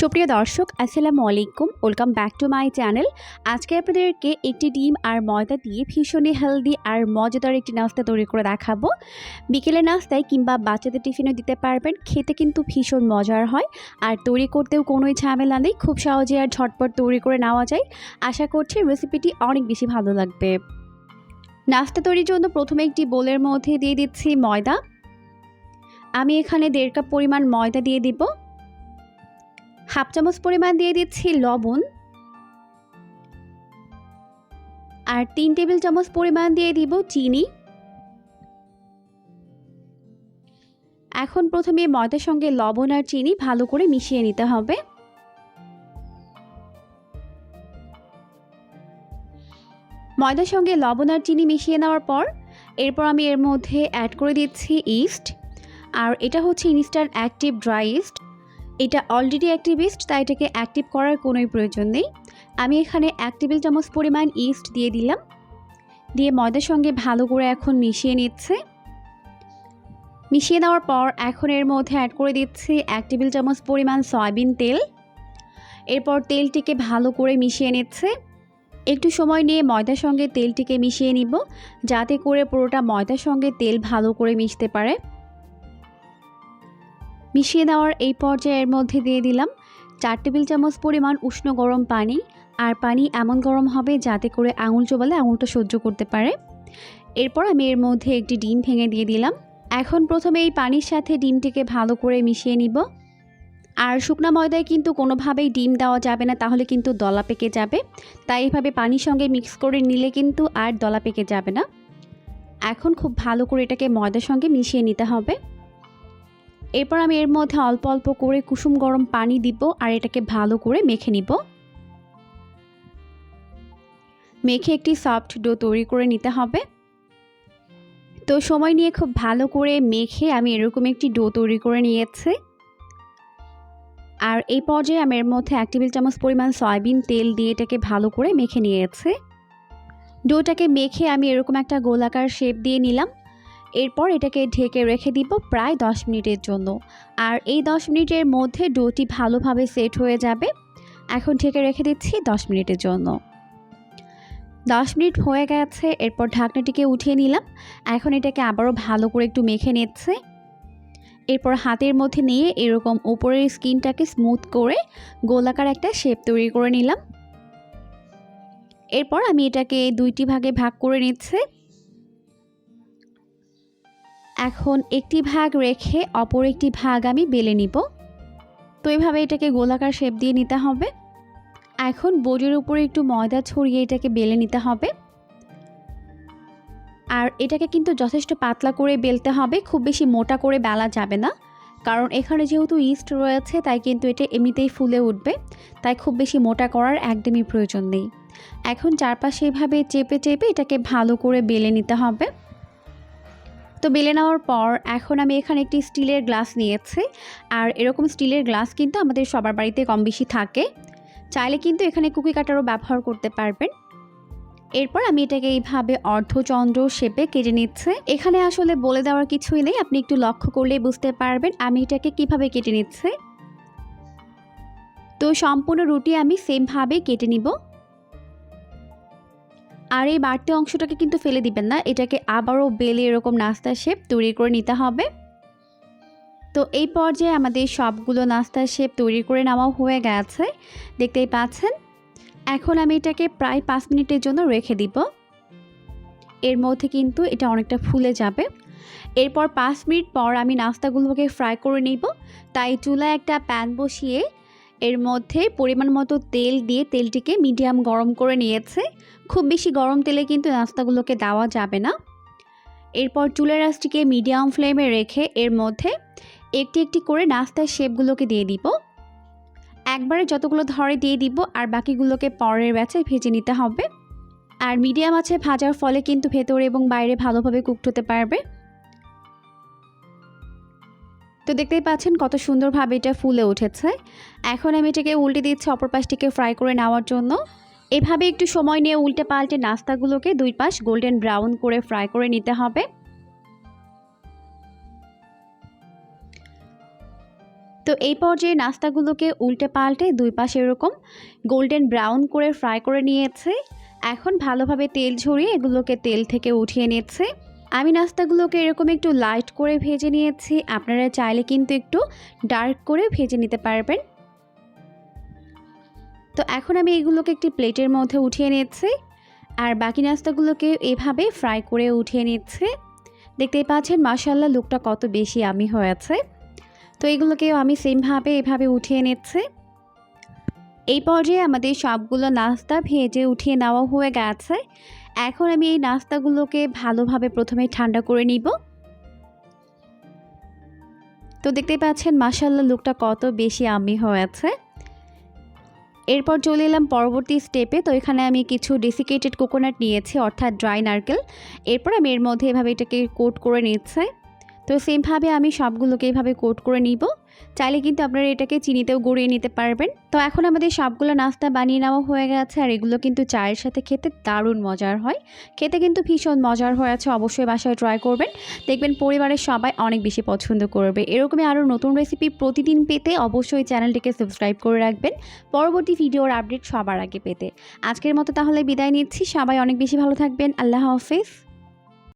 সুপ্রিয় দর্শক, আসসালামু আলাইকুম। Welcome back to my channel আজকে আপনাদেরকে একটি ডিম আর ময়দা দিয়ে ভীষণই হেলদি আর মজাদার একটি নাস্তা তৈরি করে দেখাবো। বিকেলে নাস্তায় কিংবা বাচ্চাদের টিফিনও দিতে পারবেন। খেতে কিন্তু ভীষণ মজার হয়। আর তৈরি করতেও কোনোই ঝামেলা নেই। খুব সহজে আর ঝটপট তৈরি করে নেওয়া যায়। আশা করছি রেসিপিটি অনেক বেশি ভালো লাগবে। নাস্তা তৈরির জন্য প্রথমে একটি বোলের মধ্যে দিয়ে দিচ্ছি ময়দা। আমি এখানে দেড় কাপ পরিমাণ ময়দা দিয়ে দিব। হাফ চামচ পরিমাণ দিয়ে দিচ্ছি লবণ। আর তিন টেবিল চামচ পরিমাণ দিয়ে দিব চিনি। এখন প্রথমে ময়দার সঙ্গে লবণ আর চিনি ভালো করে মিশিয়ে নিতে হবে। ময়দার সঙ্গে লবণ আর চিনি মিশিয়ে নেওয়ার পর এরপর আমি এর মধ্যে অ্যাড করে দিচ্ছি ইস্ট আর এটা হচ্ছে ইনস্ট্যান্ট অ্যাক্টিভ ড্রাই ইস্ট এটা অলরেডি অ্যাক্টিভ ইস্ট তাই এটাকে অ্যাক্টিভ করার কোনোই প্রয়োজন নেই। আমি এখানে এক টেবিল চামচ পরিমাণ ইস্ট দিয়ে দিলাম। দিয়ে ময়দার সঙ্গে ভালো করে এখন মিশিয়ে নিচ্ছে। মিশিয়ে নেওয়ার পর এখন এর মধ্যে অ্যাড করে দিচ্ছি এক টেবিল চামচ পরিমাণ সয়াবিন তেল। এরপর তেলটিকে ভালো করে মিশিয়ে নিচ্ছে। একটু সময় নিয়ে ময়দার সঙ্গে তেলটিকে মিশিয়ে নিব, যাতে করে পুরোটা ময়দার সঙ্গে তেল ভালো করে মিশতে পারে। মিশিয়ে দেওয়ার এই পর্যায়ের মধ্যে দিয়ে দিলাম চার টেবিল চামচ পরিমাণ উষ্ণ গরম পানি, আর পানি এমন গরম হবে যাতে করে আঙুল চোবালে আঙুলটা সহ্য করতে পারে। এরপর আমি এর মধ্যে একটি ডিম ভেঙে দিয়ে দিলাম। এখন প্রথমে এই পানির সাথে ডিমটিকে ভালো করে মিশিয়ে নিব। আর শুকনা ময়দায় কিন্তু কোনোভাবেই ডিম দেওয়া যাবে না, তাহলে কিন্তু দলা পেকে যাবে। তাই এইভাবে পানির সঙ্গে মিক্স করে নিলে কিন্তু আর দলা পেকে যাবে না। এখন খুব ভালো করে এটাকে ময়দার সঙ্গে মিশিয়ে নিতে হবে। এরপর আমি এর মধ্যে অল্প অল্প করে কুসুম গরম পানি দিব আর এটাকে ভালো করে মেখে নিব। মেখে একটি সফট ডো তৈরি করে নিতে হবে। তো সময় নিয়ে খুব ভালো করে মেখে আমি এরকম একটি ডো তৈরি করে নিয়েছি। আর এই পর্যায়ে আমি এর মধ্যে এক টেবিল চামচ পরিমাণ সয়াবিন তেল দিয়ে এটাকে ভালো করে মেখে নিয়েছে। ডোটাকে মেখে আমি এরকম একটা গোলাকার শেপ দিয়ে নিলাম। এরপর এটাকে ঢেকে রেখে দিব প্রায় দশ মিনিটের জন্য। আর এই দশ মিনিটের মধ্যে ডোটি ভালোভাবে সেট হয়ে যাবে। এখন ঢেকে রেখে দিচ্ছি দশ মিনিটের জন্য। দশ মিনিট হয়ে গেছে, এরপর ঢাকনাটিকে উঠিয়ে নিলাম। এখন এটাকে আবারও ভালো করে একটু মেখে নিচ্ছে। এরপর হাতের মধ্যে নিয়ে এরকম উপরের স্কিনটাকে স্মুথ করে গোলাকার একটা শেপ তৈরি করে নিলাম। এরপর আমি এটাকে দুইটি ভাগে ভাগ করে নিচ্ছে। এখন একটি ভাগ রেখে অপর একটি ভাগ আমি বেলে নিব। তো এইভাবে এটাকে গোলাকার শেপ দিয়ে নিতে হবে। এখন বোর্ডের উপরে একটু ময়দা ছড়িয়ে এটাকে বেলে নিতে হবে। আর এটাকে কিন্তু যথেষ্ট পাতলা করে বেলতে হবে, খুব বেশি মোটা করে বেলা যাবে না। কারণ এখানে যেহেতু ইস্ট রয়েছে, তাই কিন্তু এটা এমনিতেই ফুলে উঠবে। তাই খুব বেশি মোটা করার একদমই প্রয়োজন নেই। এখন চারপাশে এভাবে চেপে চেপে এটাকে ভালো করে বেলে নিতে হবে। তো বেলে নেওয়ার পর এখন আমি এখানে একটি স্টিলের গ্লাস নিয়েছি। আর এরকম স্টিলের গ্লাস কিন্তু আমাদের সবার বাড়িতে কম বেশি থাকে। চাইলে কিন্তু এখানে কুকি কাটারও ব্যবহার করতে পারবেন। এরপর আমি এটাকে এইভাবে অর্ধচন্দ্র শেপে কেটে নিচ্ছে। এখানে আসলে বলে দেওয়ার কিছুই নেই, আপনি একটু লক্ষ্য করলেই বুঝতে পারবেন আমি এটাকে কীভাবে কেটে নিচ্ছে। তো সম্পূর্ণ রুটি আমি সেমভাবে কেটে নিব। আর এই বাড়তি অংশটাকে কিন্তু ফেলে দিবেন না, এটাকে আবারও বেলে এরকম নাস্তার শেপ তৈরি করে নিতে হবে। তো এই পর্যায়ে আমাদের সবগুলো নাস্তার শেপ তৈরি করে নেওয়া হয়ে গেছে, দেখতেই পাচ্ছেন? এখন আমি এটাকে প্রায় পাঁচ মিনিটের জন্য রেখে দিব। এর মধ্যে কিন্তু এটা অনেকটা ফুলে যাবে। এরপর পাঁচ মিনিট পর আমি নাস্তাগুলোকে ফ্রাই করে নিব। তাই চুলায় একটা প্যান বসিয়ে এর মধ্যে পরিমাণ মতো তেল দিয়ে তেলটিকে মিডিয়াম গরম করে নিয়েছে। খুব বেশি গরম তেলে কিন্তু নাস্তাগুলোকে দেওয়া যাবে না। এরপর চুলের আঁচটিকে মিডিয়াম ফ্লেমে রেখে এর মধ্যে একটি একটি করে নাস্তার শেপগুলোকে দিয়ে দিব। একবারে যতগুলো ধরে দিয়ে দিব আর বাকিগুলোকে পরের ব্যাচে ভেজে নিতে হবে। আর মিডিয়াম আছে ভাজার ফলে কিন্তু ভেতরে এবং বাইরে ভালোভাবে কুকড হতে পারবে। তো দেখতেই পাচ্ছেন কত সুন্দরভাবে এটা ফুলে উঠেছে। এখন আমি এটাকে উল্টে দিচ্ছি, অপর পাশটিকে ফ্রাই করে নেওয়ার জন্য। এভাবে একটু সময় নিয়ে উল্টে পাল্টে নাস্তাগুলোকে দুই পাশ গোল্ডেন ব্রাউন করে ফ্রাই করে নিতে হবে। তো এই পর্যায়ে নাস্তাগুলোকে উল্টে পাল্টে দুই পাশে এরকম গোল্ডেন ব্রাউন করে ফ্রাই করে নিয়েছে। এখন ভালোভাবে তেল ঝরিয়ে এগুলোকে তেল থেকে উঠিয়ে নিচ্ছে। আমি নাস্তাগুলোকে এরকম একটু লাইট করে ভেজে নিয়েছি। আপনারা চাইলে কিন্তু একটু ডার্ক করে ভেজে নিতে পারবেন। তো এখন আমি এগুলোকে একটি প্লেটের মধ্যে উঠিয়ে নিচ্ছি আর বাকি নাস্তাগুলোকে এভাবে ফ্রাই করে উঠিয়ে নিচ্ছে। দেখতেই পাচ্ছেন মাসাল্লাহ লুকটা কত বেশি আমি হয়েছে। তো এগুলোকেও আমি সেমভাবে এভাবে উঠিয়ে নিচ্ছে। এই পর্যায়ে আমাদের সবগুলো নাস্তা ভেজে উঠিয়ে নেওয়া হয়ে গেছে। এখন আমি এই নাস্তাগুলোকে ভালোভাবে প্রথমে ঠান্ডা করে নিব। তো দেখতে পাচ্ছেন মাসাল্লাহ লুকটা কত বেশি আমি হয়েছে। এরপর চলে এলাম পরবর্তী স্টেপে তো এখানে আমি কিছু ডেসিকেটেড কোকোনাট নিয়েছি, অর্থাৎ ড্রাই নারকেল। এরপর আমি এর মধ্যে এভাবে এটাকে কোট করে নিচ্ছে। তো সেমভাবে আমি সবগুলোকে এভাবে কোট করে নিব। চাইলে কিন্তু আপনারা এটাকে চিনিতেও গড়িয়ে নিতে পারবেন। তো এখন আমাদের সবগুলো নাস্তা বানিয়ে নেওয়া হয়ে গেছে আর এগুলো কিন্তু চায়ের সাথে খেতে দারুণ মজার হয়। খেতে কিন্তু ভীষণ মজার হয়েছে অবশ্যই বাসায় ট্রাই করবেন। দেখবেন পরিবারের সবাই অনেক বেশি পছন্দ করবে। এরকমই আরও নতুন রেসিপি প্রতিদিন পেতে অবশ্যই চ্যানেলটিকে সাবস্ক্রাইব করে রাখবেন। পরবর্তী ভিডিওর আপডেট সবার আগে পেতে। আজকের মতো তাহলে বিদায় নিচ্ছি। সবাই অনেক বেশি ভালো থাকবেন। আল্লাহ হাফেজ।